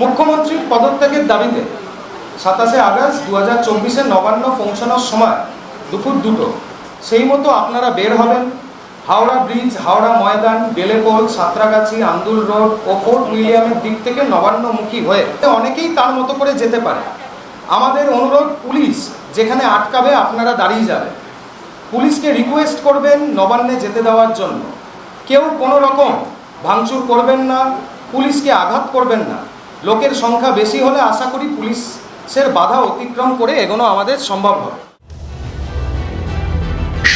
মুখ্যমন্ত্রীর পদত্যাগের দাবিতে সাতাশে আগস্ট দু হাজার চব্বিশে নবান্ন পৌঁছানোর সময় দুপুর দুটো, সেই মতো আপনারা বের হবেন। হাওড়া ব্রিজ, হাওড়া ময়দান, বেলেপোল, সাঁতরাগাছি, আন্দুল রোড ও ফোর্ট উইলিয়ামের দিক থেকে নবান্নমুখী হয়ে অনেকেই তার মতো করে যেতে পারে। আমাদের অনুরোধ, পুলিশ যেখানে আটকাবে আপনারা দাঁড়িয়ে যাবেন। পুলিশকে রিকোয়েস্ট করবেন নবান্নে যেতে দেওয়ার জন্য। কেউ কোনো রকম ভাঙচুর করবেন না, পুলিশকে আঘাত করবেন না। লোকের সংখ্যা বেশি হলে আশা করি পুলিশের বাধা অতিক্রম করে এগোনো আমাদের সম্ভব হবে।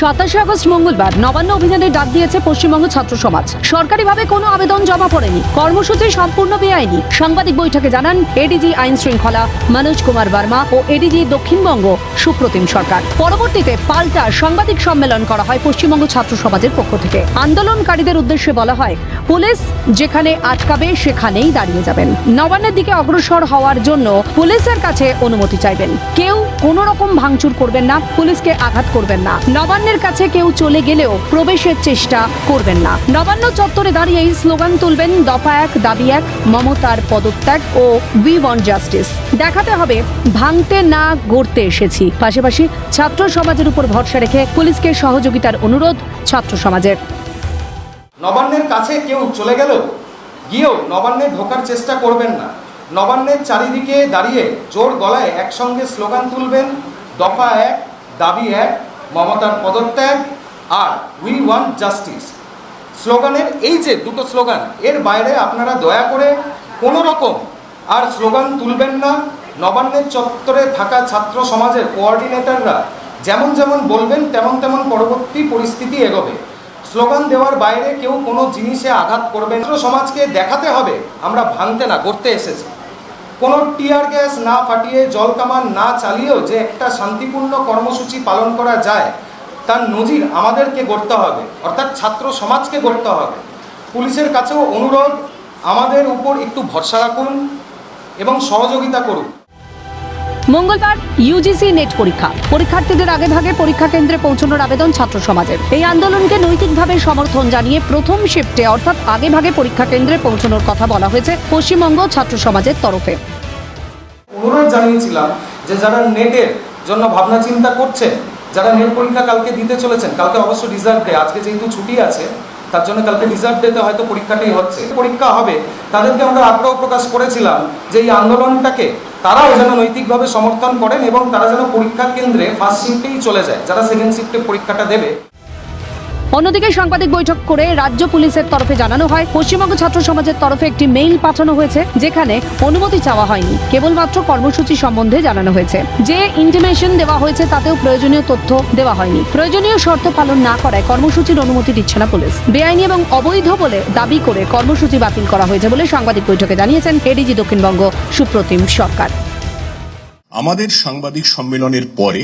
সাতাশে আগস্ট মঙ্গলবার নবান্ন অভিযানের ডাক দিয়েছে পশ্চিমবঙ্গ ছাত্র সমাজ। সরকারিভাবে কোনো আবেদন জমা পড়েনি। কর্মসূচি সম্পূর্ণ বেআইনি। সাংবাদিক বৈঠকে জানান, এডিজি আইন শৃঙ্খলা মনোজ কুমার বর্মা ও এডিজি দক্ষিণবঙ্গ সুপ্রতিম সরকার। পরবর্তীতে পাল্টা সাংবাদিক সম্মেলন করা হয় পশ্চিমবঙ্গ ছাত্র সমাজের পক্ষ থেকে। আন্দোলনকারীদের উদ্দেশ্যে বলা হয়, পুলিশ যেখানে আটকাবে, সেখানেই দাঁড়িয়ে যাবেন। নবান্নের দিকে অগ্রসর হওয়ার জন্য পুলিশের কাছে অনুমতি চাইবেন। কেউ কোনো রকম ভাঙচুর করবেন না, পুলিশকে আঘাত করবেন না। নবান্নের কাছে কেউ চলে গেলেও প্রবেশের চেষ্টা করবেন না। নবান্ন চত্বরে দাঁড়িয়েই স্লোগান তুলবেন দফা এক, দাবি এক, মমতার পদত্যাগ ও উই ওয়ান্ট জাস্টিস। দেখাতে হবে, ভাঙতে না গড়তে এসেছি। পাশাপাশি ছাত্র সমাজের উপর ভরসা রেখে পুলিশকে সহযোগিতার অনুরোধ ছাত্র সমাজের। নবান্নের কাছে কেউ চলে গেল গিয়েও নবান্নে ঢোকার চেষ্টা করবেন না। নবান্নের চারিদিকে দাঁড়িয়ে জোর গলায় একসঙ্গে স্লোগান তুলবেন, দফা এক, দাবি এক মমতার পদত্যাগ আর উই ওয়ান্ট জাস্টিস। স্লোগানের এই যে দুটো স্লোগান, এর বাইরে আপনারা দয়া করে কোনো রকম আর স্লোগান তুলবেন না। নবান্নের চত্বরে থাকা ছাত্র সমাজের কোঅর্ডিনেটররা যেমন যেমন বলবেন, তেমন তেমন পরবর্তী পরিস্থিতি এগোবে। স্লোগান দেওয়ার বাইরে কেউ কোনো জিনিসে আঘাত করবেন সমাজকে দেখাতে হবে, আমরা ভাঙতে না করতে এসেছি। কোনো টিয়ার গ্যাস না ফাটিয়ে জল কামান না চালিয়েও যে একটা শান্তিপূর্ণ কর্মসূচি পালন করা যায়, তার নজির আমাদেরকে গড়তে হবে। অর্থাৎ ছাত্র সমাজকে গড়তে হবে। পুলিশের কাছেও অনুরোধ, আমাদের উপর একটু ভরসা রাখুন এবং সহযোগিতা করুন। মঙ্গলবার ইউজিসি নেট পরীক্ষা। পরীক্ষার্থীদের আগে ভাগে পরীক্ষা কেন্দ্রে পৌঁছানোর আবেদন ছাত্র সমাজের। এই আন্দোলনকে নৈতিকভাবে সমর্থন জানিয়ে প্রথম শিফটে, অর্থাৎ আগে ভাগে পরীক্ষা কেন্দ্রে পৌঁছানোর কথা বলা হয়েছে পশ্চিমবঙ্গ ছাত্র সমাজের তরফে। অনুরোধ জানিয়েছিলাম যে যারা নেটের জন্য ভাবনা চিন্তা করছেন, যারা নেট পরীক্ষা কালকে দিতে চলেছেন, কালকে অবশ্য রিজার্ভ ডে আজকে যেহেতু ছুটি আছে, তার জন্য কালকে রিজার্ভ ডেতে হয়তো পরীক্ষাটাই হচ্ছে। পরীক্ষা হবে। তাদেরকে আমরা আগ্রহ প্রকাশ করেছিলাম যে এই আন্দোলনটাকে তারাও যেন নৈতিকভাবে সমর্থন করেন এবং তারা যেন পরীক্ষা কেন্দ্রে ফার্স্ট শিফটেই চলে যায়, যারা সেকেন্ড শিফটে পরীক্ষাটা দেবে। অন্যদিকে সাংবাদিক বৈঠক করে রাজ্য পুলিশের তরফে জানানো হয়, পশ্চিমবঙ্গ ছাত্র সমাজের তরফে একটি মেইল পাঠানো হয়েছে, যেখানে অনুমতি চাওয়া হয়নি। কেবলমাত্র কর্মসূচি সম্বন্ধে জানানো হয়েছে। যে ইন্টিমেশন দেওয়া হয়েছে, তাতেও প্রয়োজনীয় তথ্য দেওয়া হয়নি। প্রয়োজনীয় শর্ত পালন না করায় কর্মসূচির অনুমতি দিচ্ছে না পুলিশ। বেআইনি এবং অবৈধ বলে দাবি করে কর্মসূচি বাতিল করা হয়েছে বলে সাংবাদিক বৈঠকে জানিয়েছেন এডিজি দক্ষিণবঙ্গ সুপ্রতিম সরকার। আমাদের সাংবাদিক সম্মেলনের পরে,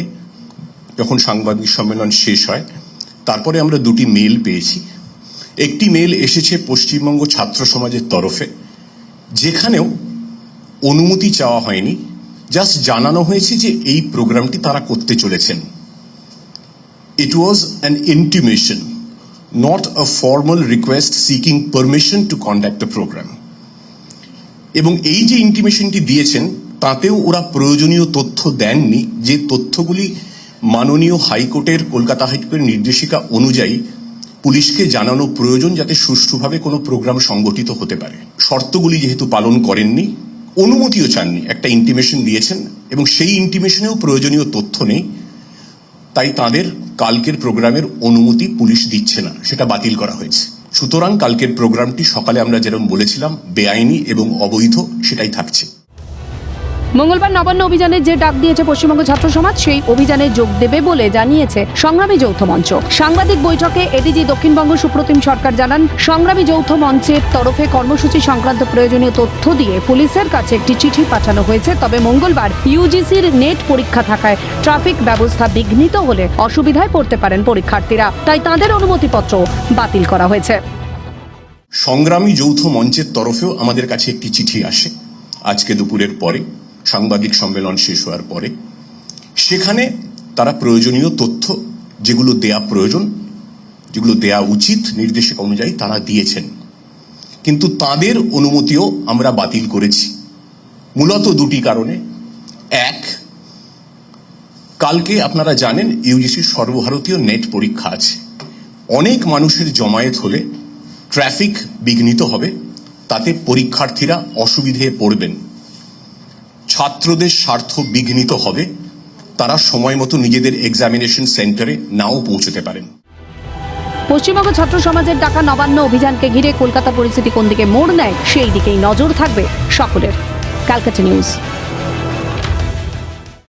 যখন সাংবাদিক সম্মেলন শেষ হয় তারপরে আমরা দুটি মেল পেয়েছি। একটি মেল এসেছে পশ্চিমবঙ্গ ছাত্র সমাজের তরফে, যেখানেও অনুমতি চাওয়া হয়নি। জাস্ট জানানো হয়েছে যে এই প্রোগ্রামটি তারা করতে চলেছেন। It was an intimation not a formal request seeking permission to conduct the programme এবং এই যে ইন্টিমেশনটি দিয়েছেন, তাতেও ওরা প্রয়োজনীয় তথ্য দেননি। যে তথ্যগুলি মাননীয় হাইকোর্টের কলকাতা হাইকোর্টের নির্দেশিকা অনুযায়ী পুলিশকে জানানো প্রয়োজন যাতে সুষ্ঠুভাবে কোনো প্রোগ্রাম সংগঠিত হতে পারে। শর্তগুলি যেহেতু পালন করেননি, অনুমতিও চাননি, একটা ইন্টিমেশন দিয়েছেন এবং সেই ইন্টিমেশনেও প্রয়োজনীয় তথ্য নেই, তাই তাদের কালকের প্রোগ্রামের অনুমতি পুলিশ দিচ্ছে না, সেটা বাতিল করা হয়েছে। সুতরাং কালকের প্রোগ্রামটি সকালে আমরা যেরকম বলেছিলাম, বেআইনি এবং অবৈধ, সেটাই থাকছে। মঙ্গলবার নবান্ন অভিযানের যে ডাক দিয়েছে পশ্চিমবঙ্গ ছাত্র সমাজ, সেই অভিযানে যোগ দেবে বলে জানিয়েছে সংগ্রামী যৌথ মঞ্চ। সাংবাদিক বৈঠকে এডিজি দক্ষিণবঙ্গ সুপ্রতিম সরকার জানান, সংগ্রামী যৌথ মঞ্চের তরফে কর্মসূচি সংক্রান্ত প্রয়োজনীয় তথ্য দিয়ে পুলিশের কাছে একটি চিঠি পাঠানো হয়েছে। তবে মঙ্গলবার ইউজিসির নেট পরীক্ষা থাকায় ট্রাফিক ব্যবস্থা বিঘ্নিত হলে অসুবিধায় পড়তে পারেন পরীক্ষার্থীরা। তাই তাদের অনুমতিপত্র বাতিল করা হয়েছে। সংগ্রামী যৌথ মঞ্চের তরফেও আমাদের কাছে একটি চিঠি আসে। আজকে দুপুরের পরে সাংবাদিক সম্মেলন শেষ হওয়ার পরে, সেখানে তারা প্রয়োজনীয় তথ্য যেগুলো দেয়া প্রয়োজন, যেগুলো দেয়া উচিত নির্দেশিকা অনুযায়ী তারা দিয়েছেন। কিন্তু তাদের অনুমতিও আমরা বাতিল করেছি। মূলত দুটি কারণে। এক, কালকে আপনারা জানেন ইউজিসির সর্বভারতীয় নেট পরীক্ষা আছে। অনেক মানুষের জমায়েত হলে ট্রাফিক বিঘ্নিত হবে, তাতে পরীক্ষার্থীরা অসুবিধে পড়বেন। ছাত্রদের স্বার্থ বিঘ্নিত হবে, তারা সময় মতো নিজেদের এক্সামিনেশন সেন্টারে নাও পৌঁছতে পারেন। পশ্চিমবঙ্গ ছাত্র সমাজের ডাকা নবান্ন অভিযানকে ঘিরে কলকাতা পরিস্থিতি কোন দিকে মোড় নেয় সেই দিকেই নজর থাকবে সকলের। ক্যালকাটা নিউজ।